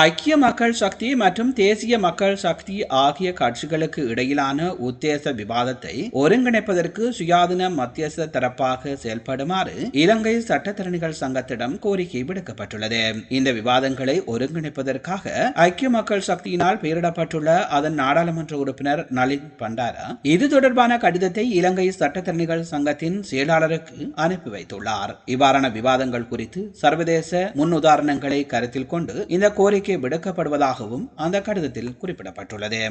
ஐக்கிய மக்கள் சக்தி மற்றும் தேசிய மக்கள் சக்தி ஆகிய கட்சிகளுக்கு இடையிலான உத்தேச விவாதத்தை ஒருங்கிணைப்பதற்கு சுயாதீன மத்தியஸ்த தரப்பாக செயல்படுமாறு இலங்கை சட்டத்தரணிகள் சங்கத்திடம் கோரிக்கை விடுக்கப்பட்டுள்ளது. இந்த விவாதங்களை ஒருங்கிணைப்பதற்காக ஐக்கிய மக்கள் சக்தியினால் பெயரிடப்பட்டுள்ள அதன் நாடாளுமன்ற உறுப்பினர் நளின் பண்டாரா இது தொடர்பான கடிதத்தை இலங்கை சட்டத்தரணிகள் சங்கத்தின் செயலாளருக்கு அனுப்பி வைத்துள்ளார். இவ்வாறான விவாதங்கள் குறித்து சர்வதேச முன்னுதாரணங்களை கருத்தில் கொண்டு இந்த கோரிக்கை விடுக்கப்படுவதாகவும் அந்த கடிதத்தில் குறிப்பிடப்பட்டுள்ளது.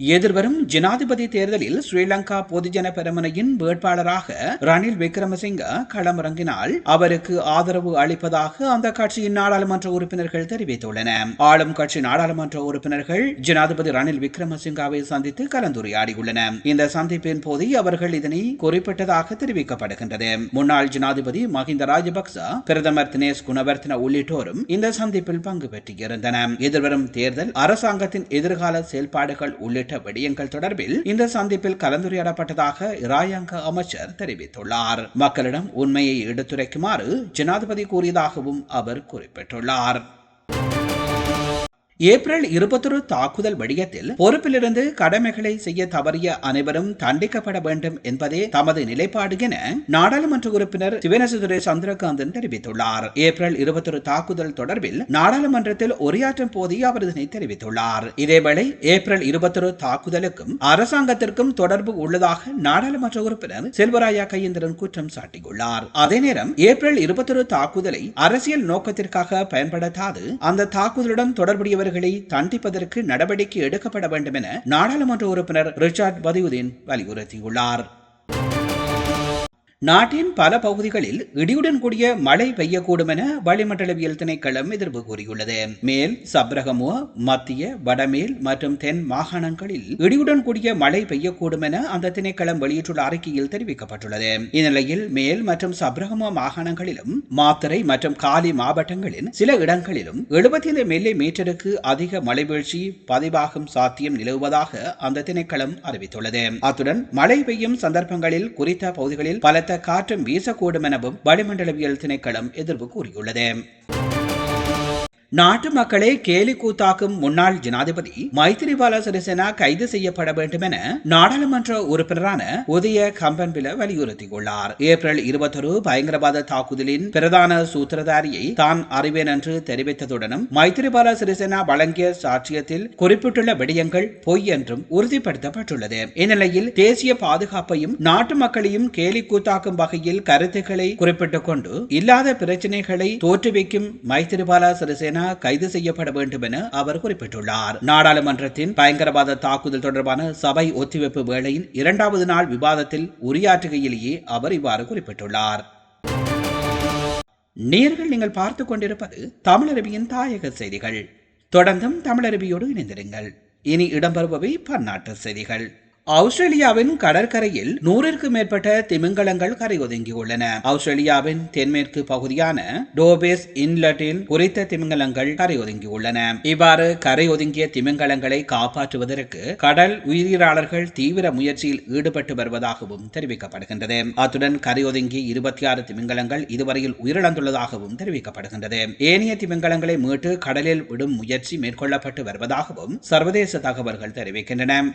எதிர்வரும் ஜனாதிபதி தேர்தலில் ஸ்ரீலங்கா பொதுஜன பெருமனையின் வேட்பாளராக ரணில் விக்ரமசிங்க களமிறங்கினால் அவருக்கு ஆதரவு அளிப்பதாக அந்த கட்சியின் நாடாளுமன்ற உறுப்பினர்கள் தெரிவித்துள்ளனர் ஆளும் கட்சி நாடாளுமன்ற உறுப்பினர்கள் ஜனாதிபதி ரணில் விக்ரமசிங்காவை சந்தித்து கலந்துரையாடியுள்ளனர் இந்த சந்திப்பின் போது அவர்கள் இதனை குறிப்பிட்டதாக தெரிவிக்கப்படுகின்றது. முன்னாள் ஜனாதிபதி மஹிந்த ராஜபக்ச பிரதமர் தினேஷ் குணவர்த்தன உள்ளிட்டோரும் இந்த சந்திப்பில் பங்கு பெற்றிருந்தனர். எதிர்வரும் தேர்தல் அரசாங்கத்தின் எதிர்கால செயல்பாடுகள் உள்ளிட்ட உள்ளிட்ட விடயங்கள் தொடர்பில் இந்த சந்திப்பில் கலந்துரையாடப்பட்டதாக இராயங்க அமைச்சர் தெரிவித்துள்ளார். மக்களிடம் உண்மையை எடுத்துரைக்குமாறு ஜனாதிபதி கூறியதாகவும் அவர் குறிப்பிட்டுள்ளார். ஏப்ரல் இருபத்தொரு தாக்குதல் வடிவத்தில் பொறுப்பிலிருந்து கடமைகளை செய்ய தவறிய அனைவரும் தண்டிக்கப்பட வேண்டும் என்பதே தமது நிலைப்பாடு என நாடாளுமன்ற உறுப்பினர் சிவனசுதுரை சந்திரகாந்தன் தெரிவித்துள்ளார். ஏப்ரல் இருபத்தொரு தாக்குதல் தொடர்பில் நாடாளுமன்றத்தில் உரையாற்றும் போதே அவர் இதனை தெரிவித்துள்ளார். இதேவேளை ஏப்ரல் இருபத்தொரு தாக்குதலுக்கும் அரசாங்கத்திற்கும் தொடர்பு உள்ளதாக நாடாளுமன்ற உறுப்பினர் செல்வராயா கையேந்திரன் குற்றம் சாட்டியுள்ளார். அதே நேரம் ஏப்ரல் இருபத்தொரு தாக்குதலை அரசியல் நோக்கத்திற்காக பயன்படுத்தாது அந்த தாக்குதலுடன் தொடர்புடைய தலைவர்களை தண்டிப்பதற்கு நடவடிக்கை எடுக்கப்பட வேண்டும் என நாடாளுமன்ற உறுப்பினர் ரிச்சார்ட் பதியுதீன் வலியுறுத்தியுள்ளார். நாட்டின் பல பகுதிகளில் இடியுடன் கூடிய மழை பெய்யக்கூடும் என வளிமண்டலவியல் திணைக்களம் எதிர்ப்பு கூறியுள்ளது. மேல் சப்ரகமோ மத்திய வடமேல் மற்றும் தென் மாகாணங்களில் இடியுடன் கூடிய மழை பெய்யக்கூடும் என அந்த திணைக்களம் வெளியிட்டுள்ள அறிக்கையில் தெரிவிக்கப்பட்டுள்ளது. இந்நிலையில் மேல் மற்றும் சப்ரகமோ மாகாணங்களிலும் மாத்தரை மற்றும் காலி மாவட்டங்களின் சில இடங்களிலும் எழுபத்தி ஐந்து மில்லி மீட்டருக்கு அதிக மழை வீழ்ச்சி பதிவாகும் சாத்தியம் நிலவுவதாக அந்த திணைக்களம் அறிவித்துள்ளது. அத்துடன் மழை பெய்யும் சந்தர்ப்பங்களில் குறித்த பகுதிகளில் பலத்த காற்றும் வீசக்கூடும் எனவும் வளிமண்டலவியல் திணைக்களம் எதிர்ப்பு கூறியுள்ளது. நாட்டு மக்களை கேலி கூத்தாக்கும் முன்னாள் ஜனாதிபதி மைத்திரிபால சிறிசேனா கைது செய்யப்பட வேண்டும் என நாடாளுமன்ற உறுப்பினரான உதய கம்பன்பில வலியுறுத்தியுள்ளார். ஏப்ரல் இருபத்தொரு பயங்கரவாத தாக்குதலின் பிரதான சூத்திரதாரியை தான் அறிவேன் என்று தெரிவித்ததுடனும் மைத்திரிபால சிறிசேனா வழங்கிய சாட்சியத்தில் குறிப்பிட்டுள்ள விடயங்கள் பொய் என்றும் உறுதிப்படுத்தப்பட்டுள்ளது. இந்நிலையில் தேசிய பாதுகாப்பையும் நாட்டு மக்களையும் கேலி கூத்தாக்கும் வகையில் கருத்துக்களை குறிப்பிட்டுக் கொண்டு இல்லாத பிரச்சனைகளை தோற்றுவிக்கும் மைத்திரிபால சிறிசேனா கைது செய்யப்பட வேண்டும் என அவர் குறிப்பிட்டுள்ளார். நாடாளுமன்றத்தின் பயங்கரவாத தாக்குதல் தொடர்பான சபை ஒத்திவைப்பு வேளையின் இரண்டாவது நாள் விவாதத்தில் உரையாற்றுகையிலேயே அவர் இவ்வாறு குறிப்பிட்டுள்ளார். நேர்கள் நீங்கள் பார்த்துக் கொண்டிருப்பது தமிழரபியின் தாயக செய்திகள். தொடர்ந்தும் தமிழரபியோடு இணைந்திருங்கள். இனி இடம்பெறுபவை பன்னாட்டு செய்திகள். ஆஸ்திரேலியாவின் கடற்கரையில் நூறிற்கு மேற்பட்ட திமிங்கலங்கள் கரை ஒதுங்கியுள்ளன ஆஸ்திரேலியாவின் தென்மேற்கு பகுதியான டோபேஸ் இன்லட்டில் குறித்த திமிங்கலங்கள் கரையொதுங்கியுள்ளன. இவ்வாறு கரையொதுங்கிய திமிங்கலங்களை காப்பாற்றுவதற்கு கடல் உயிரியலாளர்கள் தீவிர முயற்சியில் ஈடுபட்டு வருவதாகவும் தெரிவிக்கப்படுகின்றது. அத்துடன் கரை ஒதுங்கி இருபத்தி ஆறு திமிங்கலங்கள் இதுவரையில் உயிரிழந்துள்ளதாகவும் தெரிவிக்கப்படுகின்றது. ஏனைய திமிங்கலங்களை மீட்டு கடலில் விடும் முயற்சி மேற்கொள்ளப்பட்டு வருவதாகவும் சர்வதேச தகவல்கள் தெரிவிக்கின்றன.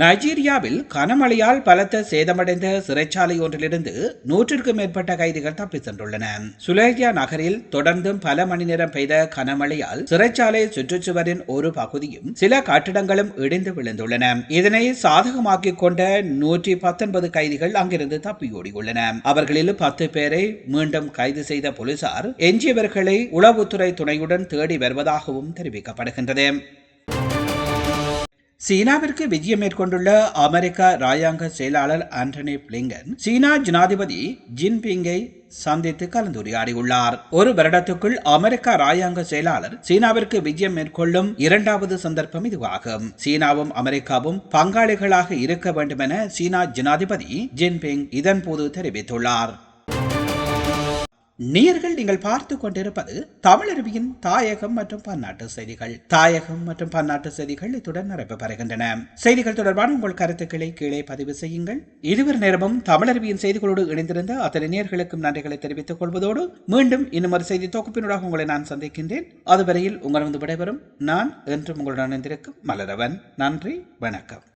நைஜீரியாவில் கனமழையால் பலத்த சேதமடைந்த சிறைச்சாலை ஒன்றிலிருந்து நூற்றிற்கும் மேற்பட்ட கைதிகள் தப்பி சென்றுள்ளன. சுலேகியா நகரில் தொடர்ந்தும் பல மணி நேரம் பெய்த கனமழையால் சிறைச்சாலை சுற்றுச்சுவரின் ஒரு பகுதியும் சில கட்டிடங்களும் இடிந்து விழுந்துள்ளன. இதனை சாதகமாக்கிக் கொண்ட நூற்றி பத்தொன்பது கைதிகள் அங்கிருந்து தப்பியோடியுள்ளன. அவர்களில் பத்து பேரை மீண்டும் கைது செய்த போலீசார் எஞ்சியவர்களை உளவுத்துறை துணையுடன் தேடி வருவதாகவும் தெரிவிக்கப்படுகின்றது. சீனாவிற்கு விஜயம் மேற்கொண்டுள்ள அமெரிக்க ராயாங்க செயலாளர் ஆண்டனி பிளிங்கன் சீனா ஜனாதிபதி ஜின்பிங்கை சந்தித்து கலந்துரையாடியுள்ளார். ஒரு வருடத்துக்குள் அமெரிக்க ராயாங்க செயலாளர் சீனாவிற்கு விஜயம் மேற்கொள்ளும் இரண்டாவது சந்தர்ப்பம் இதுவாகும். சீனாவும் அமெரிக்காவும் பங்காளிகளாக இருக்க வேண்டும் என சீனா ஜனாதிபதி ஜின்பிங் இதன்போது தெரிவித்துள்ளார். நேர்கள் நீங்கள் பார்த்து கொண்டிருப்பது தமிழருவியின் தாயகம் மற்றும் பன்னாட்டு செய்திகள். தாயகம் மற்றும் பன்னாட்டு செய்திகள் இத்துடன் நிறைவு பெறுகின்றன. செய்திகள் தொடர்பான உங்கள் கருத்துக்களை கீழே பதிவு செய்யுங்கள். இதுவரை நேரமும் தமிழருவியின் செய்திகளோடு இணைந்திருந்த அத்தனை நேர்களுக்கும் நன்றிகளை தெரிவித்துக் கொள்வதோடு மீண்டும் இன்னும் ஒரு செய்தி தொகுப்பினூடாக உங்களை நான் சந்திக்கின்றேன். அதுவரையில் உங்களிடம் விடைபெறும் நான் என்றும் உங்களுடன் இணைந்திருக்கும் மலரவன். நன்றி வணக்கம்.